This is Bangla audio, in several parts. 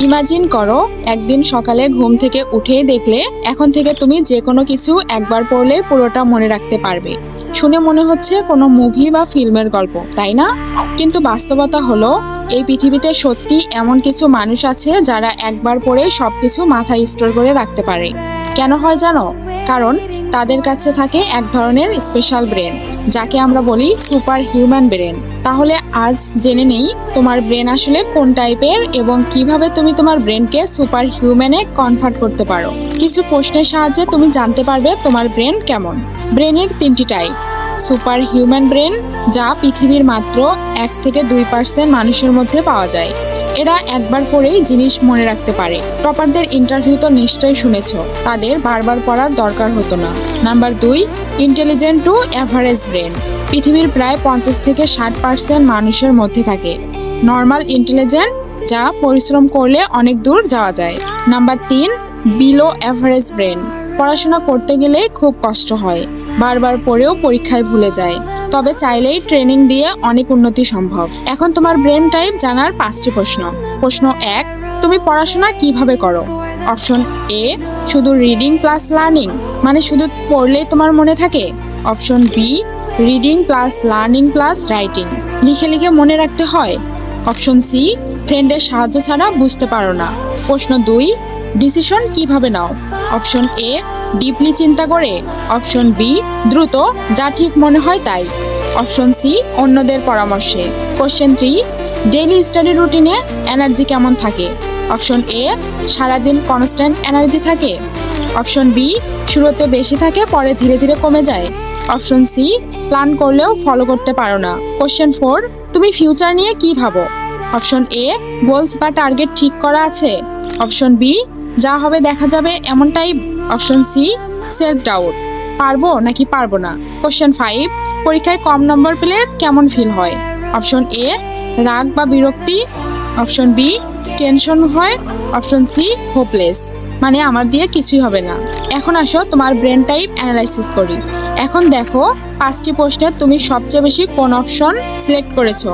ইমাজিন করো, একদিন সকালে ঘুম থেকে উঠেই দেখলে এখন থেকে তুমি যে কোনো কিছু একবার পড়লে পুরোটা মনে রাখতে পারবে। শুনে মনে হচ্ছে কোনো মুভি বা ফিল্মের গল্প, তাই না? কিন্তু বাস্তবতা হলো, এই পৃথিবীতে সত্যি এমন কিছু মানুষ আছে যারা একবার পড়ে সব কিছু মাথায় স্টোর করে রাখতে পারে। কেন হয় জানো? কারণ তাদের কাছে থাকে এক ধরনের স্পেশাল ব্রেন। যাকে আমরা বলি সুপার হিউম্যান ব্রেন। তাহলে আজ জেনে নেই তোমার ব্রেন আসলে কোন টাইপের এবং কীভাবে তুমি তোমার ব্রেনকে সুপার হিউম্যানে কনভার্ট করতে পারো। কিছু প্রশ্নের সাহায্যে তুমি জানতে পারবে তোমার ব্রেন কেমন। ব্রেনের তিনটি টাইপ। সুপার হিউম্যান ব্রেন, যা পৃথিবীর মাত্র এক থেকে দুই পার্সেন্ট মানুষের মধ্যে পাওয়া যায়। এরা একবার পড়েই জিনিস মনে রাখতে পারে। টপারদের ইন্টারভিউ তো নিশ্চয়ই শুনেছ। তাদের বারবার পড়ার দরকার হতো না। নাম্বার দুই ইন্টেলিজেন্ট টু অ্যাভারেজ ব্রেন পৃথিবীর প্রায় পঞ্চাশ থেকে ষাট পার্সেন্ট মানুষের মধ্যে থাকে। নর্মাল ইন্টেলিজেন্ট যা পরিশ্রম করলে অনেক দূর যাওয়া যায়। নাম্বার তিন বিলো অ্যাভারেজ ব্রেন পড়াশোনা করতে গেলে খুব কষ্ট হয়। বারবার পড়েও পরীক্ষায় ভুলে যায়। তবে চাইলেই ট্রেনিং দিয়ে অনেক উন্নতি সম্ভব। এখন তোমার ব্রেন টাইপ জানার পাঁচটি প্রশ্ন। প্রশ্ন এক, তুমি পড়াশোনা কীভাবে করো? অপশন এ শুধু রিডিং প্লাস লার্নিং মানে শুধু পড়লেই তোমার মনে থাকে? Option B reading plus learning plus writing লিখে লিখে মনে রাখতে হয়? অপশন সি ফ্রেন্ডের সাহায্য ছাড়া বুঝতে পারো না। প্রশ্ন দুই ডিসিশন কীভাবে নাও? অপশন এ, ডিপলি চিন্তা করে। অপশন বি, দ্রুত, যা ঠিক মনে হয় তাই। অপশন সি, অন্যদের পরামর্শে। কোশ্চেন থ্রি, ডেইলি স্টাডি রুটিনে এনার্জি কেমন থাকে? অপশন এ, সারাদিন কনস্ট্যান্ট এনার্জি থাকে। অপশন বি, শুরুতে বেশি থাকে, পরে ধীরে ধীরে কমে যায়। অপশন সি, প্ল্যান করলেও ফলো করতে পারো না। কোশ্চেন ফোর, তুমি ফিউচার নিয়ে কি ভাবো? অপশন এ, গোলস বা টার্গেট ঠিক করা আছে? অপশন বি যা হবে দেখা যাবে এমনটাই অপশন সি সেলফ ডাউট পারব নাকি পারব না? কোশ্চেন ফাইভ পরীক্ষায় কম নম্বর পেলে কেমন ফিল হয়? অপশন এ রাগ বা বিরক্তি। অপশন বি টেনশন হয়। অপশন সি হোপলেস মানে আমার দিয়ে কিছুই হবে না। এখন আসো তোমার ব্রেন টাইপ অ্যানালাইসিস করি। এখন দেখো পাঁচটি প্রশ্নে তুমি সবচেয়ে বেশি কোন অপশন সিলেক্ট করেছ?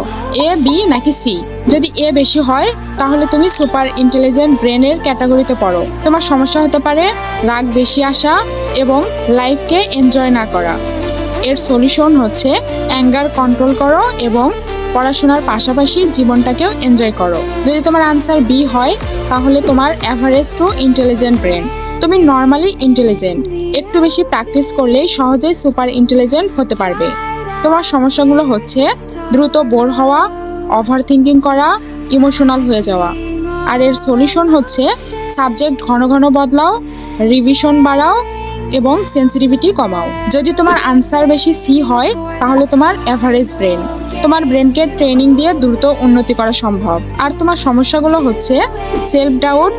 এ বি নাকি সি যদি এ বেশি হয়, তাহলে তুমি সুপার ইন্টেলিজেন্ট ব্রেনের ক্যাটাগরিতে পড়ো। তোমার সমস্যা হতে পারে রাগ বেশি আসা এবং লাইফকে এনজয় না করা। এর সলিউশন হচ্ছে অ্যাঙ্গার কন্ট্রোল করো এবং পড়াশোনার পাশাপাশি জীবনটাকেও এনজয় করো। যদি তোমার আনসার বি হয়, তাহলে তোমার অ্যাভারেজ টু ইন্টেলিজেন্ট ব্রেন। তুমি নর্মালি ইন্টেলিজেন্ট। একটু বেশি প্র্যাকটিস করলেই সহজেই সুপার ইন্টেলিজেন্ট হতে পারবে। তোমার সমস্যাগুলো হচ্ছে দ্রুত বোর হওয়া ওভার থিঙ্কিং করা ইমোশনাল হয়ে যাওয়া। আর এর সলিউশন হচ্ছে সাবজেক্ট ঘন ঘন বদলাও রিভিশন বাড়াও এবং সেন্সিটিভিটি কমাও। যদি তোমার আনসার বেশি সি হয়, তাহলে তোমার অ্যাভারেজ ব্রেন তোমার ব্রেনকে ট্রেনিং দিয়ে দ্রুত উন্নতি করা সম্ভব। আর তোমার সমস্যাগুলো হচ্ছে সেলফ ডাউট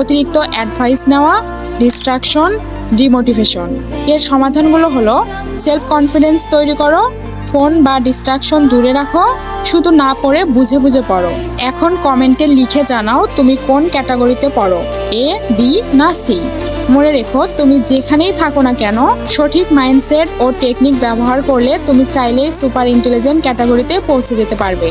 অতিরিক্ত অ্যাডভাইস নেওয়া ডিস্ট্রাকশন ডিমোটিভেশন এর সমাধানগুলো হলো সেলফ কনফিডেন্স তৈরি করো ফোন বা ডিস্ট্রাকশন দূরে রাখো শুধু না পড়ে বুঝে বুঝে পড়ো। এখন কমেন্টে লিখে জানাও তুমি কোন ক্যাটাগরিতে পড়ো এ বি না সি মনে রেখো, তুমি যেখানেই থাকো না কেন, সঠিক মাইন্ডসেট ও টেকনিক ব্যবহার করলে তুমি চাইলেই সুপার ইন্টেলিজেন্ট ক্যাটাগরিতে পৌঁছে যেতে পারবে।